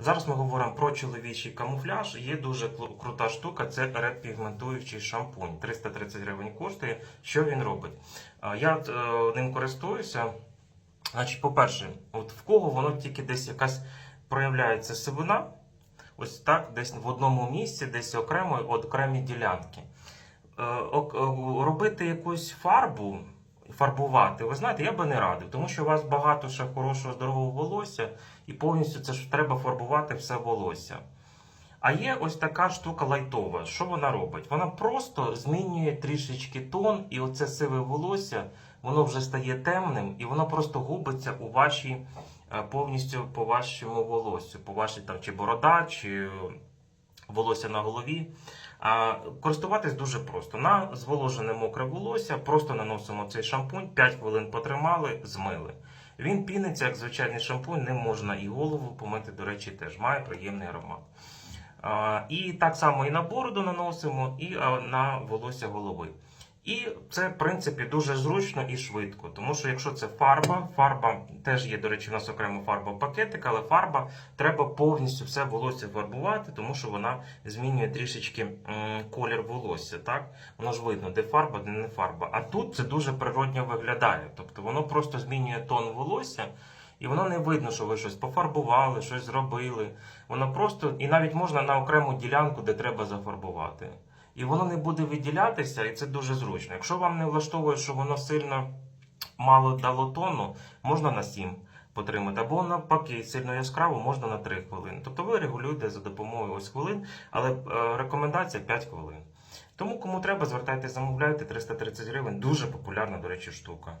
Зараз ми говоримо про чоловічий камуфляж. Є дуже крута штука, це редпігментуючий шампунь. 330 гривень коштує. Що він робить? Я е, ним користуюся. Значить, по-перше, от в кого воно тільки десь якась проявляється сивина, ось так, десь в одному місці, десь окремо, окремі ділянки. Е, е, робити якусь фарбу, фарбувати, ви знаєте, я би не радив, тому що у вас багато ще хорошого здорового волосся, і повністю це ж треба фарбувати все волосся. А є ось така штука лайтова. Що вона робить? Вона просто змінює трішечки тон, і оце сиве волосся, воно вже стає темним, і воно просто губиться у вашій е, повністю по вашому волоссю, по вашій там чи борода, чи волосся на голові. А, користуватись дуже просто. На зволожене мокре волосся просто наносимо цей шампунь, 5 хвилин потримали, змили. Він піниться, як звичайний шампунь, не можна і голову помити, до речі, теж має приємний аромат. А, і так само і на бороду наносимо, і на волосся голови. І це, в принципі, дуже зручно і швидко. Тому що якщо це фарба, фарба теж є, до речі, у нас окремо фарба пакетик, але фарба треба повністю все волосся фарбувати, тому що вона змінює трішечки колір волосся. Так? Воно ж видно, де фарба, де не фарба. А тут це дуже природньо виглядає. Тобто воно просто змінює тон волосся. І воно не видно, що ви щось пофарбували, щось зробили. Воно просто і навіть можна на окрему ділянку, де треба зафарбувати. І воно не буде виділятися, і це дуже зручно. Якщо вам не влаштовує, що воно сильно мало дало тону, можна на 7 потримати. Або навпаки, сильно яскраво можна на 3 хвилини. Тобто ви регулюєте за допомогою ось хвилин, але е, рекомендація 5 хвилин. Тому кому треба, звертайтеся, замовляйте 330 гривень. Дуже популярна, до речі, штука.